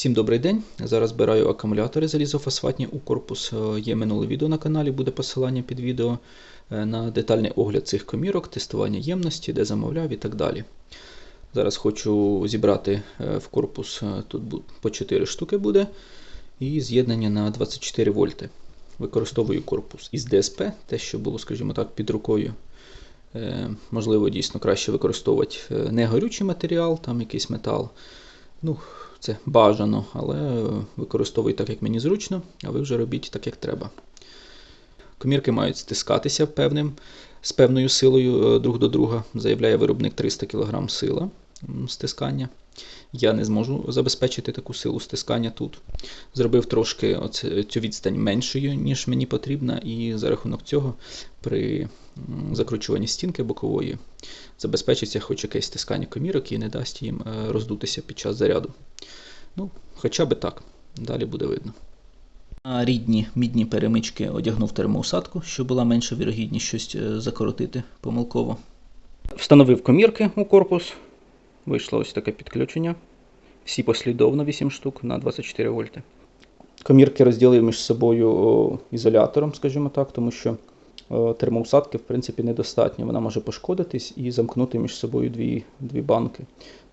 Всім добрий день. Зараз збираю акумулятори залізофосфатні у корпус. Е, Є минуле відео на каналі, буде посилання під відео е, на детальний огляд цих комірок, тестування ємності, де замовляв і так далі. Зараз хочу зібрати е, в корпус, тут по 4 штуки буде, і з'єднання на 24 вольти. Використовую корпус із ДСП, те, що було, скажімо так, під рукою. Можливо, дійсно краще використовувати е, не горючий матеріал, там якийсь метал. Ну, це бажано, але використовуй так, як мені зручно, а ви вже робіть так, як треба. Комірки мають стискатися певним, з певною силою е, друг до друга. Заявляє виробник 300 кг сила стискання. Я не зможу забезпечити таку силу стискання тут. Зробив трошки цю відстань меншою, ніж мені потрібна, і за рахунок цього при закручуванні стінки бокової забезпечиться хоч якесь стискання комірок і не дасть їм е, роздутися під час заряду. Ну, хоча би так. Далі буде видно. На рідні мідні перемички одягнув термоусадку, щоб була менша вірогідність щось е, закоротити помилково. Встановив комірки у корпус. Вийшло ось таке підключення. Всі послідовно 8 штук на 24 вольти. Комірки розділив між собою ізолятором, скажімо так, тому що термоусадки в принципі недостатньо. Вона може пошкодитись і замкнути між собою дві, дві банки.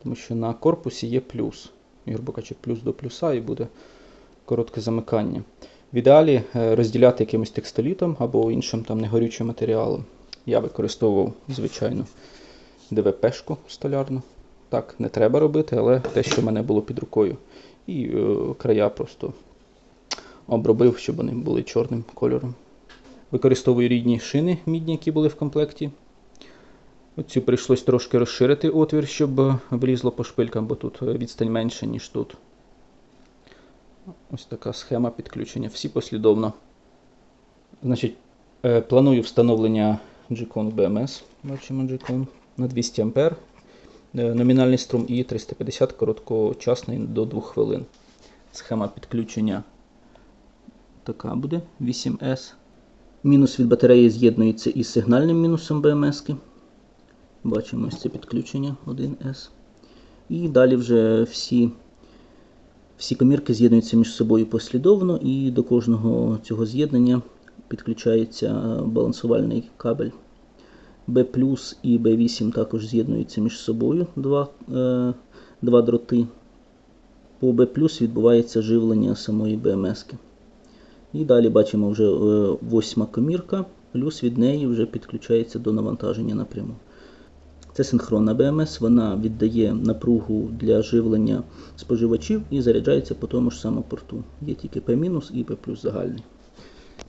Тому що на корпусі є плюс. І, грубо кажучи, плюс до плюса і буде коротке замикання. В ідеалі е, розділяти якимось текстолітом або іншим там негорючим матеріалом. Я використовував, звичайно, ДВПшку столярну. Так, не треба робити, але те, що в мене було під рукою. І е, края просто обробив, щоб вони були чорним кольором. Використовую рідні шини мідні, які були в комплекті. Оцю прийшлось трошки розширити отвір, щоб е, влізло по шпилькам, бо тут е, відстань менша, ніж тут. Ось така схема підключення. Всі послідовно. Значить, е, планую встановлення G-Con BMS. Бачимо G-Con на 200 А. Е, Номінальний струм і 350 короткочасний до 2 хвилин. Схема підключення така буде 8S. Мінус від батареї з'єднується із сигнальним мінусом BMS. -ки. Бачимо ось це підключення 1С. І далі вже всі, всі комірки з'єднуються між собою послідовно, і до кожного цього з'єднання підключається балансувальний кабель. B і B8 також з'єднуються між собою два, е, два дроти. По B відбувається живлення самої BMS. -ки. І далі бачимо вже е, восьма комірка, плюс від неї вже підключається до навантаження напряму. Це синхронна БМС, вона віддає напругу для живлення споживачів і заряджається по тому ж самому порту. Є тільки P- і P загальний.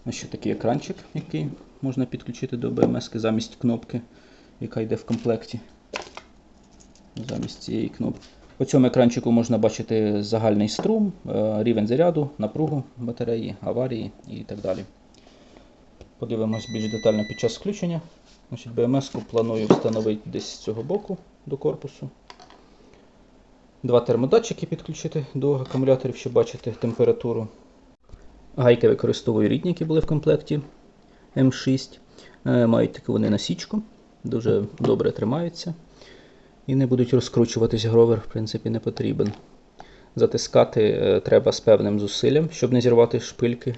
Ось ще такий екранчик, який можна підключити до БМС замість кнопки, яка йде в комплекті. Замість цієї кнопки. По цьому екранчику можна бачити загальний струм, е, рівень заряду, напругу батареї, аварії і так далі. Подивимось більш детально під час включення. Значить, BMS-ку планую встановити десь з цього боку до корпусу. Два термодатчики підключити до акумуляторів, щоб бачити температуру. Гайки використовую рідні, які були в комплекті М6. Е, Мають таку вони насічку, дуже добре тримаються. І не будуть розкручуватись гровер, в принципі, не потрібен. Затискати е, треба з певним зусиллям, щоб не зірвати шпильки,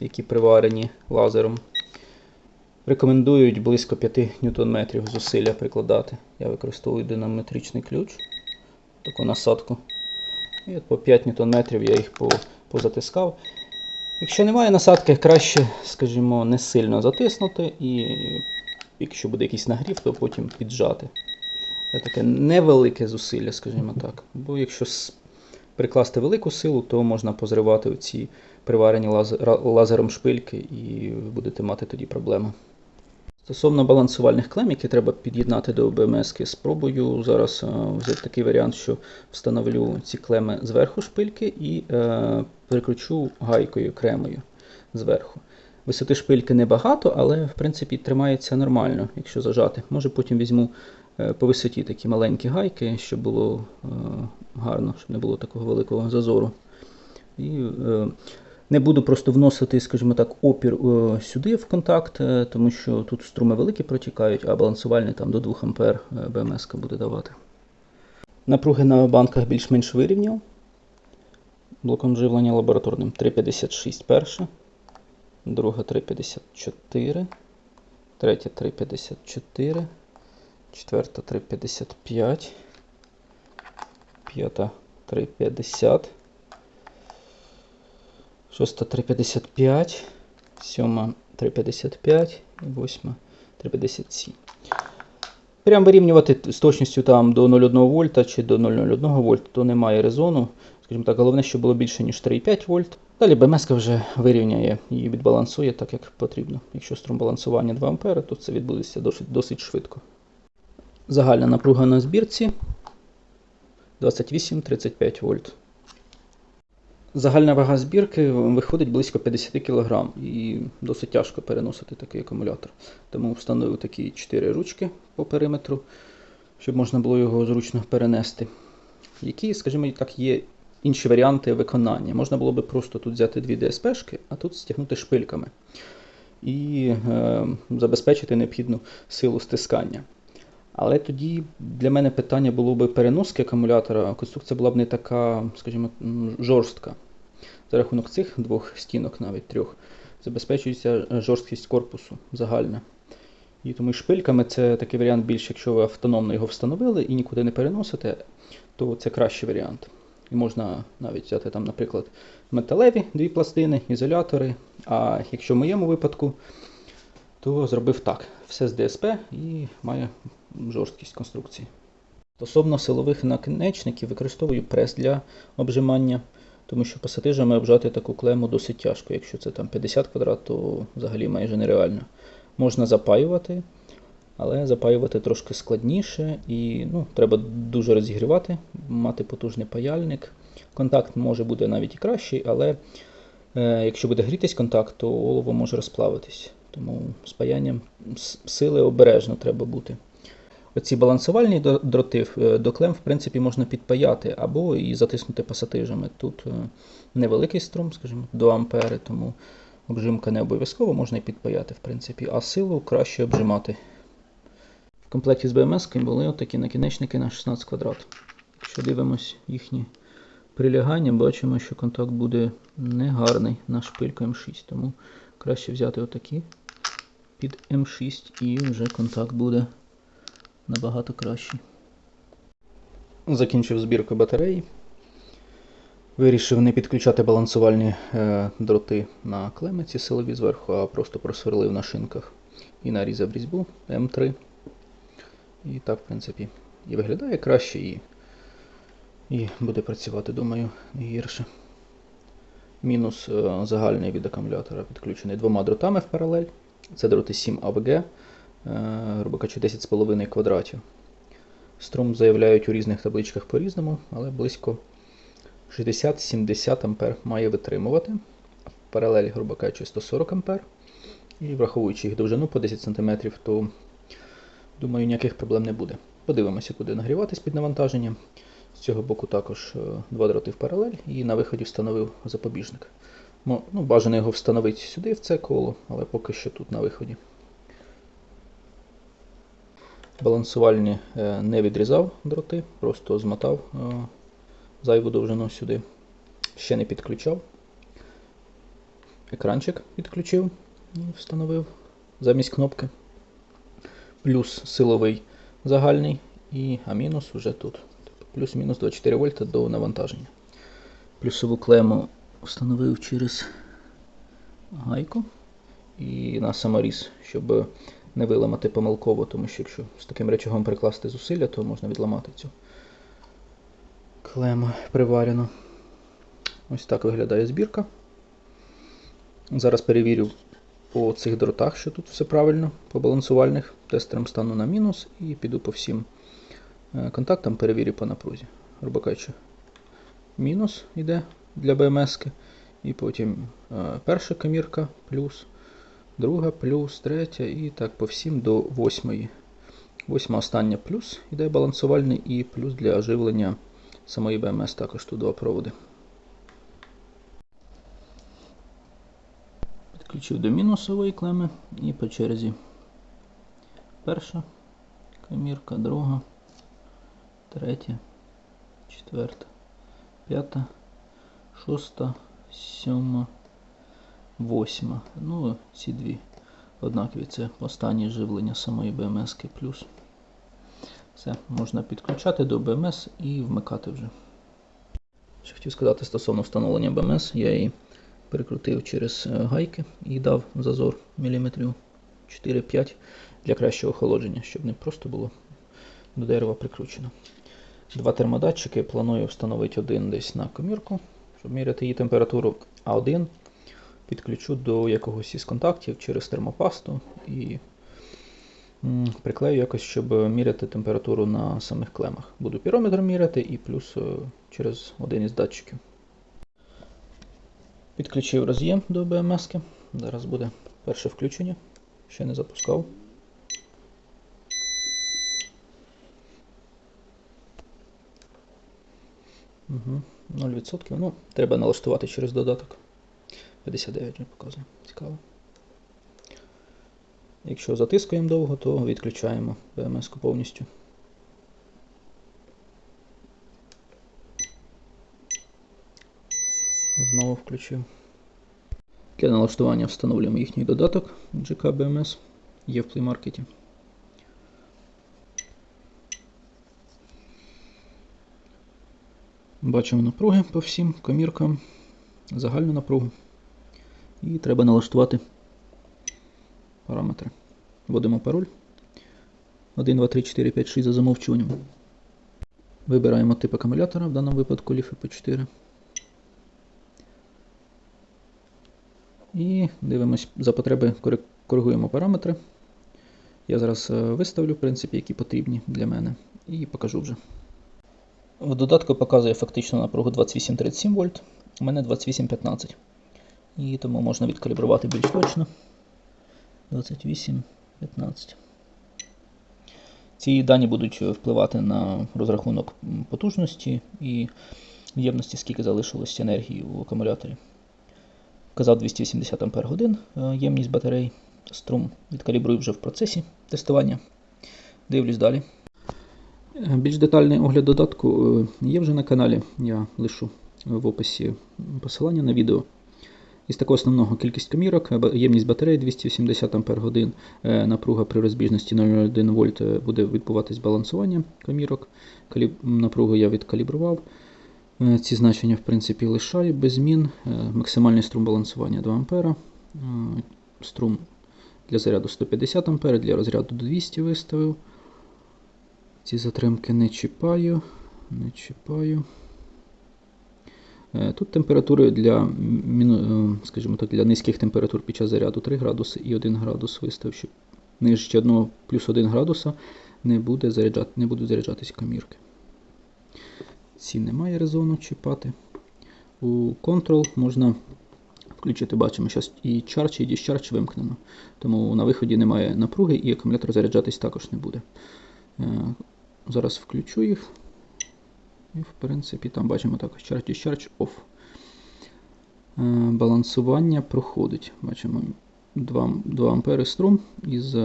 які приварені лазером. Рекомендують близько 5 Нм зусилля прикладати. Я використовую динамометричний ключ, таку насадку. І от по 5 Нм я їх по- позатискав. Якщо немає насадки, краще, скажімо, не сильно затиснути, і якщо буде якийсь нагрів, то потім піджати. Це таке невелике зусилля, скажімо так. Бо якщо прикласти велику силу, то можна позривати оці приварені лазером шпильки і будете мати тоді проблеми. Стосовно балансувальних клем, які треба під'єднати до ОБМС, спробую зараз е, взяти такий варіант, що встановлю ці клеми зверху шпильки і е, прикручу гайкою кремою зверху. Висоти шпильки небагато, але в принципі тримається нормально, якщо зажати. Може потім візьму е, по висоті такі маленькі гайки, щоб було е, гарно, щоб не було такого великого зазору. І е, не буду просто вносити, скажімо так, опір е, сюди в контакт, е, тому що тут струми великі протікають, а балансувальний там до 2 А БМС буде давати. Напруги на банках більш-менш вирівняв. блоком живлення лабораторним 356 перша, друга 354, третя 354, четверта 355, п'ята 350, шоста 355, сьома 355 і восьма 357. Прям вирівнювати з точністю там до 0,1 вольта чи до 0,01 вольта, то немає резону. Скажімо так, головне, щоб було більше, ніж 3,5 вольт. Далі БМС вже вирівняє і відбалансує так, як потрібно. Якщо струм балансування 2 А, то це відбудеться досить, досить швидко. Загальна напруга на збірці 28-35 вольт. Загальна вага збірки виходить близько 50 кг і досить тяжко переносити такий акумулятор. Тому встановив такі 4 ручки по периметру, щоб можна було його зручно перенести. Які, скажімо так, є інші варіанти виконання. Можна було би просто тут взяти дві ДСПшки, а тут стягнути шпильками і е, забезпечити необхідну силу стискання. Але тоді для мене питання було б переноски акумулятора, конструкція була б не така, скажімо, жорстка. За рахунок цих двох стінок, навіть трьох, забезпечується жорсткість корпусу загальна. І тому шпильками це такий варіант більш, якщо ви автономно його встановили і нікуди не переносите, то це кращий варіант. І можна навіть взяти там, наприклад, металеві дві пластини, ізолятори. А якщо в моєму випадку, то зробив так: все з ДСП і має жорсткість конструкції. Стосовно силових наконечників, використовую прес для обжимання, тому що пасатижами обжати таку клему досить тяжко. Якщо це там 50 квадрат, то взагалі майже нереально. Можна запаювати, але запаювати трошки складніше і ну, треба дуже розігрівати, мати потужний паяльник. Контакт може бути навіть і кращий, але е, якщо буде грітись контакт, то олово може розплавитись. Тому з паянням сили обережно треба бути. Оці балансувальні дроти е, до клем, в принципі, можна підпаяти або і затиснути пасатижами. Тут е, невеликий струм, скажімо, до ампери, тому обжимка не обов'язково, можна і підпаяти, в принципі, а силу краще обжимати. В комплекті з BMS були отакі накінечники на 16 квадрат. Якщо дивимось їхні прилягання, бачимо, що контакт буде негарний на шпильку М6, тому краще взяти отакі під М6 і вже контакт буде набагато кращий. Закінчив збірку батареї. Вирішив не підключати балансувальні е, дроти на клемиці силові зверху, а просто просверлив на шинках і нарізав різьбу М3. І так, в принципі, і виглядає краще, і, і буде працювати, думаю, не гірше. Мінус е, загальний від акумулятора підключений двома дротами в паралель. Це дроти 7 АВГ, грубо кажучи, 10,5 квадратів. Струм заявляють у різних табличках по-різному, але близько 60-70 ампер має витримувати. В паралелі, грубо кажучи, 140 ампер. І враховуючи їх довжину по 10 см, то думаю, ніяких проблем не буде. Подивимося, куди нагріватись під навантаженням. З цього боку також е, два дроти в паралель і на виході встановив запобіжник. Ну, бажано його встановити сюди, в це коло, але поки що тут на виході. Балансувальні е, не відрізав дроти, просто змотав е, зайву довжину сюди. Ще не підключав. Екранчик підключив і встановив замість кнопки. Плюс силовий загальний, і, а мінус вже тут. Тобто Плюс-мінус 24 вольта до навантаження. Плюсову клему встановив через гайку і на саморіз, щоб не виламати помилково, тому що якщо з таким речагом прикласти зусилля, то можна відламати цю клему приварену. Ось так виглядає збірка. Зараз перевірю по цих дротах, що тут все правильно, по балансувальних. Тестером стану на мінус і піду по всім е, контактам, перевірю по напрузі. Грубо кажучи, мінус йде для БМС. -ки. І потім е, перша комірка плюс, друга плюс, третя і так по всім до восьмої. Восьма остання плюс йде балансувальний і плюс для оживлення самої БМС також тут два проводи. Підключив до мінусової клеми і по черзі перша комірка, друга, третя, четверта, п'ята, шоста, сьома, восьма. Ну, ці дві однакові. Це останнє живлення самої плюс. Все, можна підключати до BMS і вмикати вже. Ще хотів сказати стосовно встановлення BMS, я її перекрутив через е, гайки і дав зазор міліметрів 4-5 для кращого охолодження, щоб не просто було до дерева прикручено. Два термодатчики планую встановити один десь на комірку, щоб міряти її температуру, а один підключу до якогось із контактів через термопасту і приклею якось, щоб міряти температуру на самих клемах. Буду пірометром міряти і плюс е, через один із датчиків. Підключив роз'єм до BMS. -ки. Зараз буде перше включення. Ще не запускав. Угу. 0%. Ну, треба налаштувати через додаток. 59 вже показує. Цікаво. Якщо затискуємо довго, то відключаємо BMS повністю. Знову включив. Для налаштування встановлюємо їхній додаток GK BMS. Є в Play Market. Бачимо напруги по всім коміркам, загальну напругу. І треба налаштувати параметри. Вводимо пароль 1, 2, 3, 4, 5, 6 за замовчуванням. Вибираємо тип акумулятора, в даному випадку LiFeP 4. І дивимось за потреби, коригуємо параметри. Я зараз е, виставлю, в принципі, які потрібні для мене, і покажу вже. В додатку показує фактично напругу 28-37 вольт, у мене 28-15. І тому можна відкалібрувати більш точно. 28-15. Ці дані будуть впливати на розрахунок потужності і ємності, скільки залишилось енергії у акумуляторі. Казав 280 Ах ємність батарей. Струм відкалібрую вже в процесі тестування. Дивлюсь далі. Е, Більш детальний огляд додатку е, є вже на каналі. Я лишу в описі посилання на відео. Із такого основного кількість комірок, е, ємність батареї 280 Ах, е, напруга при розбіжності 0,1 вольт е, буде відбуватись балансування комірок. Напругу я відкалібрував. Ці значення, в принципі, лишаю без змін. Максимальний струм балансування 2 А. Струм для заряду 150 А, для розряду до 200 виставив. Ці затримки не чіпаю. Не чіпаю. Е, Тут температури для, е, скажімо так, для низьких температур під час заряду 3 градуси і 1 градус виставив, щоб нижче 1 плюс 1 градуса не, буде заряджати, не будуть заряджатись комірки. Ці немає резону чіпати. У Control можна включити, бачимо, зараз і Charge, і Discharge вимкнено. Тому на виході немає напруги і акумулятор заряджатись також не буде. Е, Зараз включу їх. І, в принципі, там бачимо також Charge Discharge Off. Балансування проходить. Бачимо 2, 2 ампери струм із,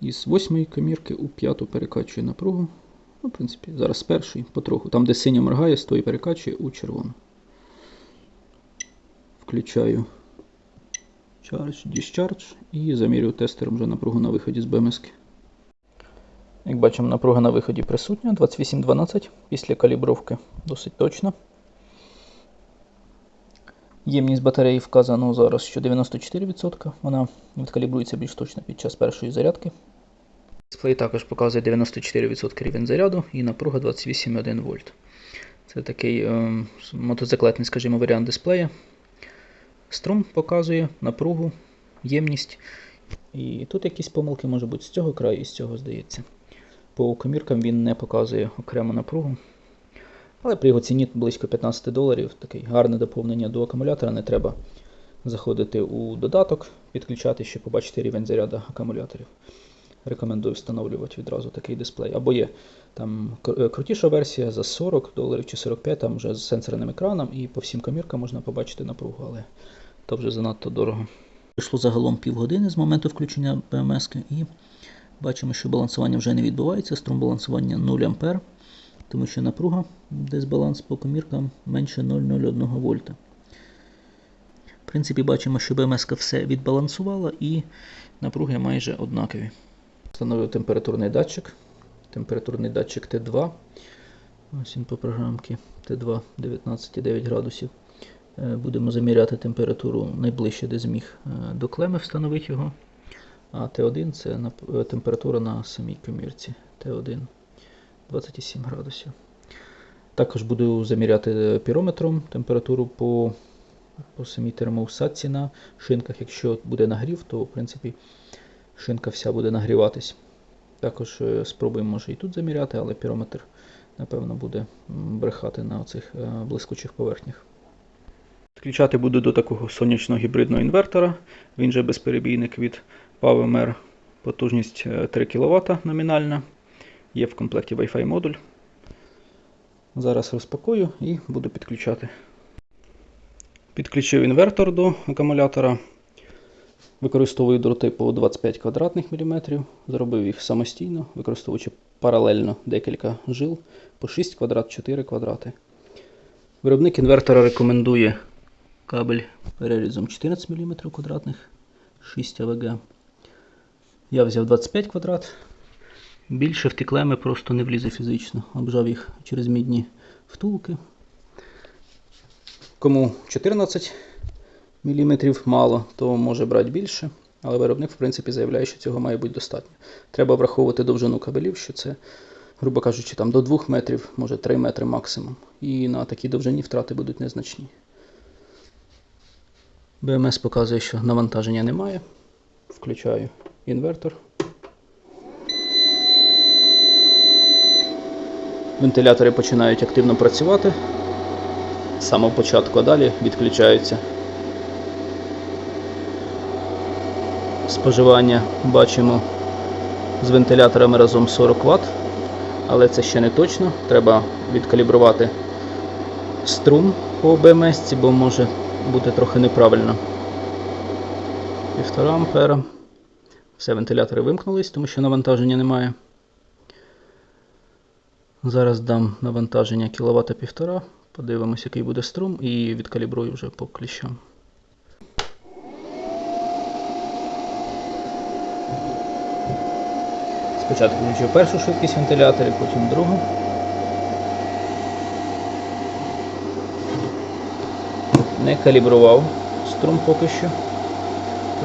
із 8 комірки у 5 перекачує напругу. Ну, в принципі, зараз з першої потроху. Там, де синя моргає, з тої перекачує у червону. Включаю Charge, Discharge і замірюю тестером вже напругу на виході з BMS. Як бачимо, напруга на виході присутня 28-12 після калібровки досить точно. Ємність батареї вказано зараз, що 94%. Вона відкалібрується більш точно під час першої зарядки. Дисплей також показує 94% рівень заряду і напруга 28,1 вольт. Це такий е, мотоциклетний, скажімо, варіант дисплея. Струм показує напругу, ємність. І тут якісь помилки може бути з цього краю і з цього, здається. По коміркам він не показує окрему напругу. Але при його ціні близько 15 доларів, таке гарне доповнення до акумулятора. Не треба заходити у додаток, підключати, щоб побачити рівень заряду акумуляторів. Рекомендую встановлювати відразу такий дисплей. Або є там е, крутіша версія за 40 доларів чи 45, там вже з сенсорним екраном, і по всім коміркам можна побачити напругу, але то вже занадто дорого. Пройшло загалом півгодини з моменту включення БМС і бачимо, що балансування вже не відбувається. Струм балансування 0 А. тому що напруга дисбаланс по коміркам менше 0,01 вольта. В принципі, бачимо, що БМС все відбалансувала і напруги майже однакові. Встановив температурний датчик. Температурний датчик Т2. Ось він по програмці Т2 19,9 градусів. Е, Будемо заміряти температуру найближче, де зміг е, до клеми встановити його. А Т1 це е, температура на самій комірці. Т1 27 градусів. Також буду заміряти пірометром температуру по, по самій термоусадці на шинках. Якщо буде нагрів, то в принципі шинка вся буде нагріватись. Також е, спробуємо може і тут заміряти, але пірометр, напевно, буде брехати на оцих е, блискучих поверхнях. Підключати буду до такого сонячного гібридного інвертора. Він же безперебійник від PowerMer. Потужність е, 3 кВт номінальна. Є в комплекті Wi-Fi модуль. Зараз розпакую і буду підключати. Підключив інвертор до акумулятора. Використовую дроти по 25 квадратних міліметрів. Зробив їх самостійно, використовуючи паралельно декілька жил по 6 квадрат, 4 квадрати. Виробник інвертора рекомендує кабель перерізом 14 мм квадратних, 6 АВГ. Я взяв 25 квадрат. Більше в клеми просто не влізе фізично. Обжав їх через мідні втулки. Кому 14 мм мало, то може брати більше. Але виробник, в принципі, заявляє, що цього має бути достатньо. Треба враховувати довжину кабелів, що це, грубо кажучи, там до 2 метрів, може 3 метри максимум. І на такій довжині втрати будуть незначні. БМС показує, що навантаження немає. Включаю інвертор. Вентилятори починають активно працювати з самого початку, а далі відключаються. Споживання бачимо з вентиляторами разом 40 Вт, але це ще не точно. Треба відкалібрувати струм по БМС, бо може бути трохи неправильно. 1,5 ампера. Все, вентилятори вимкнулись, тому що навантаження немає. Зараз дам навантаження кіловата півтора. Подивимось, який буде струм, і відкалібрую вже по кліщам. Спочатку включив першу швидкість вентиляторів, потім другу. Не калібрував струм поки що.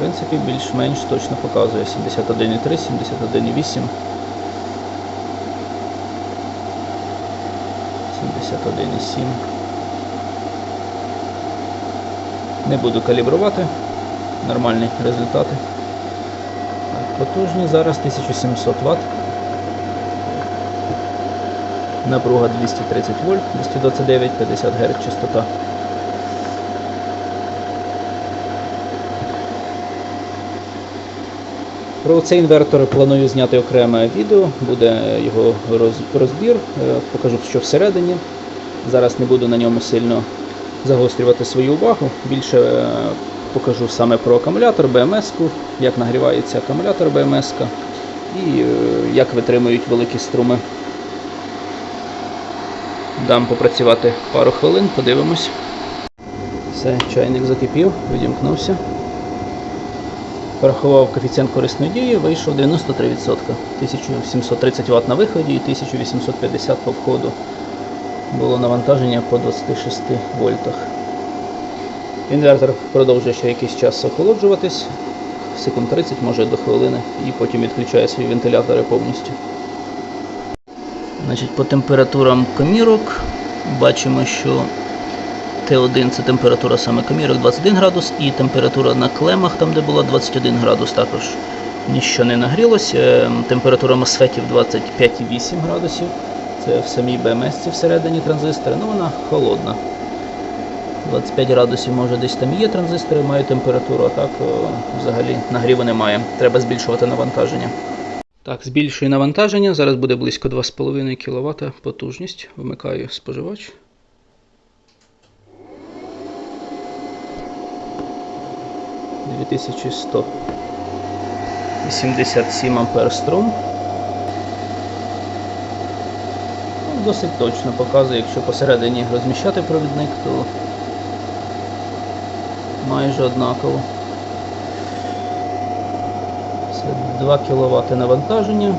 Принципі, більш-менш точно показує 71,3, 71,8. 71,7. Не буду калібрувати. Нормальні результати. Потужні зараз 1700 Вт. Напруга 230 вольт, 229, 50 Гц частота. Про цей інвертор планую зняти окреме відео, буде його розбір, е, покажу, що всередині. Зараз не буду на ньому сильно загострювати свою увагу. Більше е, покажу саме про акумулятор БМС-ку, як нагрівається акумулятор БМС і е, як витримують великі струми. Дам попрацювати пару хвилин, подивимось. Все, чайник закипів, відімкнувся. Порахував коефіцієнт корисної дії, вийшов 93%. 1730 Вт на виході і 1850 по входу. Було навантаження по 26 вольтах. Інвертор продовжує ще якийсь час охолоджуватись, секунд 30, може до хвилини, і потім відключає свої вентилятори повністю. Значить, по температурам комірок бачимо, що Т1 це температура саме комірок 21 градус, і температура на клемах, там де була 21 градус, також ніщо не нагрілося. Е, Температура мосфетів 25,8 градусів. Це в самій БМС всередині транзистори, ну вона холодна. 25 градусів, може десь там є транзистори, мають температуру, а так взагалі нагріву немає. Треба збільшувати навантаження. Так, збільшую навантаження. Зараз буде близько 2,5 кВт потужність. Вмикаю споживач. Дві тисячі сто вісімдесят сім ампер струм. Досить точно показує, якщо посередині розміщати провідник, то майже однаково. Це 2 кВт навантаження.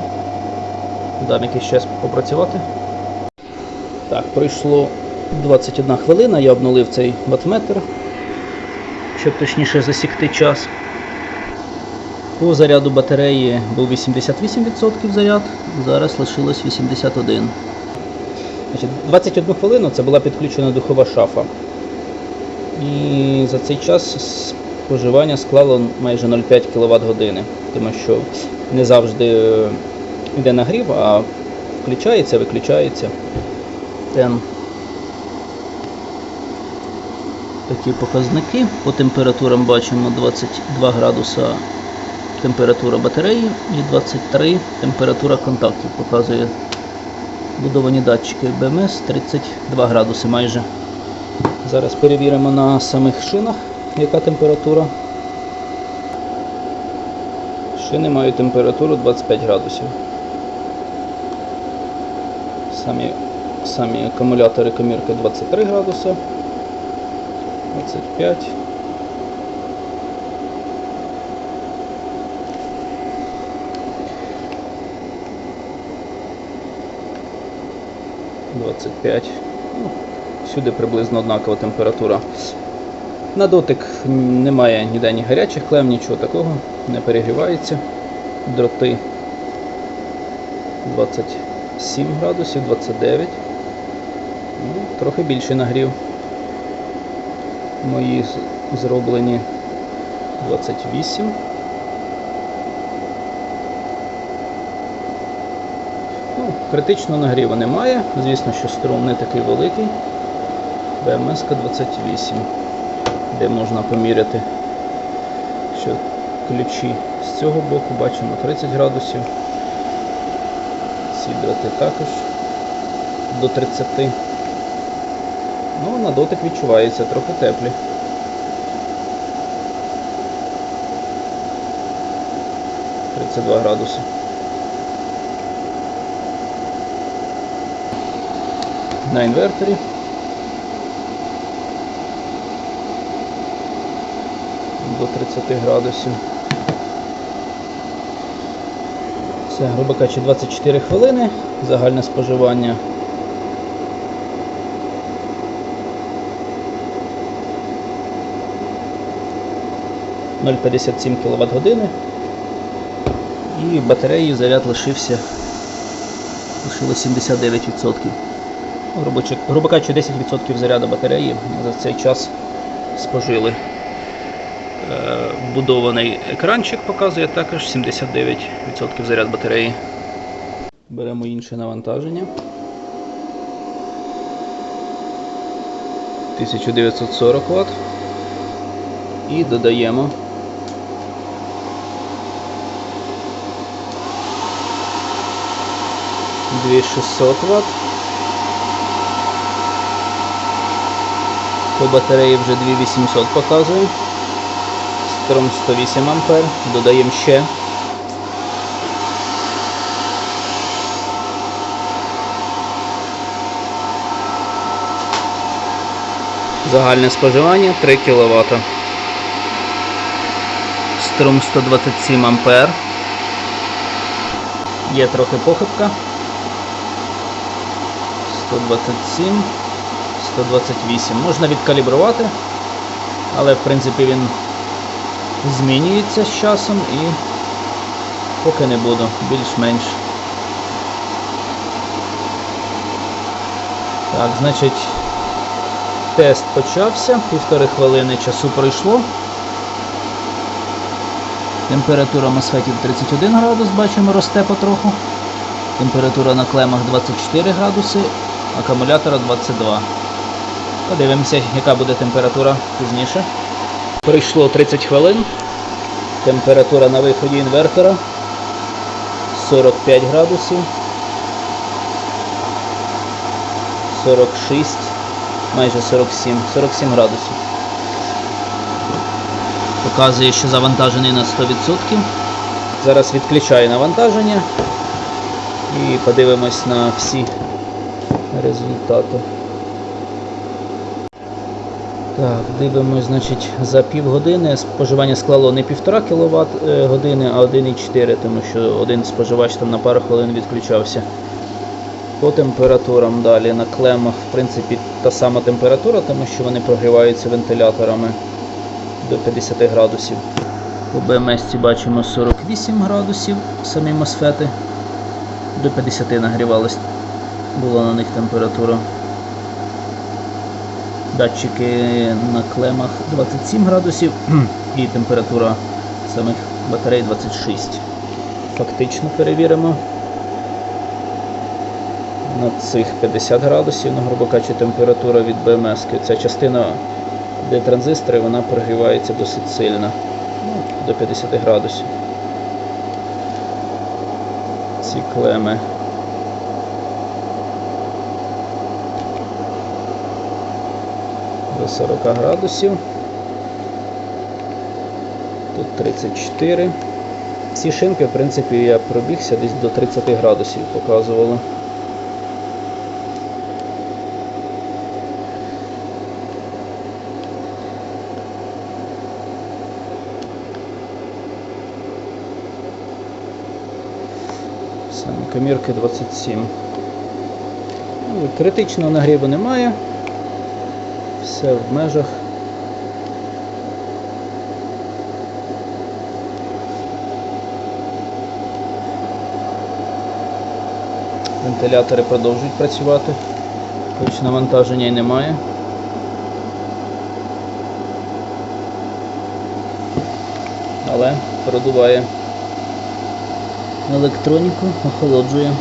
Дам якийсь час попрацювати. Так, пройшло 21 хвилина, я обнулив цей ватметр, щоб точніше засікти час. По заряду батареї був 88% заряд, зараз лишилось 81%. 21 хвилину це була підключена духова шафа. І за цей час споживання склало майже 0,5 кВт години, тому що не завжди е, йде нагрів, а включається, виключається. Такі показники. По температурам бачимо 22 градуса температура батареї і 23 температура контактів. Показує будовані датчики БМС 32 градуси майже. Зараз перевіримо на самих шинах, яка температура. Шини мають температуру 25 градусів. Самі, самі акумулятори комірки 23 градуси. 25. Двадцять п'ять. Ну, всюди приблизно однакова температура. На дотик немає ніде ні гарячих клем, нічого такого, не перегрівається. Дроти 27 градусів, 29. Ну, трохи більший нагрів. Мої зроблені 28. Ну, критичного нагріву немає. Звісно, що струм не такий великий. БМС 28, де можна поміряти, що ключі з цього боку бачимо 30 градусів. Ці дроти також до 30. Ну, на дотик відчувається трохи теплі. Тридцять два градуси. На інверторі. До 30 градусів. Все, грубо кажучи, 24 хвилини. Загальне споживання – 0,57 кВт години. І батареї заряд лишився лишилось 79%. Ну, грубо кажучи, 10% заряду батареї за цей час спожили. Е, Вбудований екранчик показує також 79% заряд батареї. Беремо інше навантаження. 1940 Вт. І додаємо дві 600 Вт. По батареї вже 2800 показує. Струм 108 ампер. Додаємо ще. Загальне споживання 3 кВт. Струм 127 ампер. Є трохи похибка. 127, 128. Можна відкалібрувати, але в принципі він змінюється з часом і поки не буду, більш-менш. Так, значить, тест почався, півтори хвилини часу пройшло. Температура мосфетів 31 градус, бачимо, росте потроху. Температура на клемах 24 градуси, акумулятора 22. Подивимося, яка буде температура пізніше. Пройшло 30 хвилин. Температура на виході інвертора 45 градусів. 46, майже 47, 47 градусів. Показує, що завантажений на 100%. Зараз відключаю навантаження і подивимось на всі результату. Так, дивимось, значить, за півгодини споживання склало не 1,5 кВт е, години, а 1,4, тому що один споживач там на пару хвилин відключався. По температурам далі на клемах, в принципі, та сама температура, тому що вони прогріваються вентиляторами до 50 градусів. По БМС бачимо 48 градусів самі мосфети. До 50 нагрівалась була на них температура. Датчики на клемах 27 градусів і температура самих батарей 26. Фактично перевіримо на цих 50 градусів, ну, грубо кажучи, температура від БМС. Ця частина, де транзистори, вона прогрівається досить сильно. Ну, до 50 градусів. Ці клеми. 40 градусів. Тут 34. Ці шинки, в принципі, я пробігся десь до 30 градусів показувало. Самі комірки 27. Ну, Критичного нагріву немає. Все в межах. Вентилятори продовжують працювати, хоч навантаження й немає. Але продуває електроніку, охолоджує.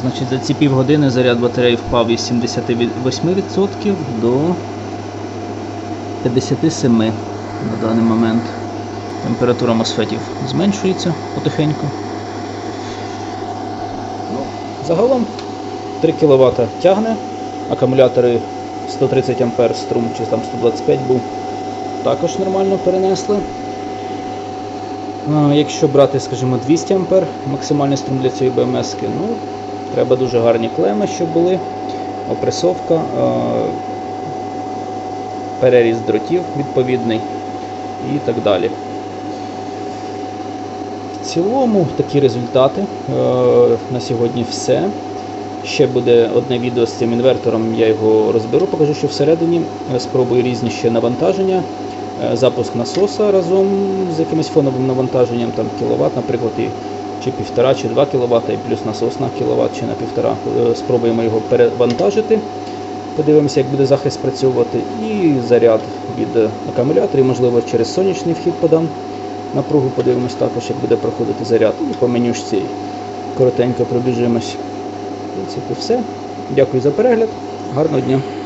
Значить, за ці півгодини заряд батареї впав із 78% до 57% на даний момент. Температура мосфетів зменшується потихеньку. Ну, загалом 3 кВт тягне, акумулятори 130 А струм, чи там 125 був, також нормально перенесли. Якщо брати, скажімо, 200 А максимальний струм для цієї БМС, ну, треба дуже гарні клеми, щоб були, опресовка, а, переріз дротів відповідний і так далі. В цілому такі результати. Е, На сьогодні все. Ще буде одне відео з цим інвертором, я його розберу, покажу, що всередині. Е, Спробую різні ще навантаження. Е, Запуск насоса разом з якимось фоновим навантаженням, там кіловат, наприклад, і чи півтора, чи 2 кВт, і плюс насос на кіловат, чи на півтора. Е, Спробуємо його перевантажити. Подивимося, як буде захист працювати. І заряд від акумуляторів, можливо, через сонячний вхід подам напругу, подивимось також, як буде проходити заряд. І по менюшці коротенько пробіжимось. В принципі, все. Дякую за перегляд. Гарного дня.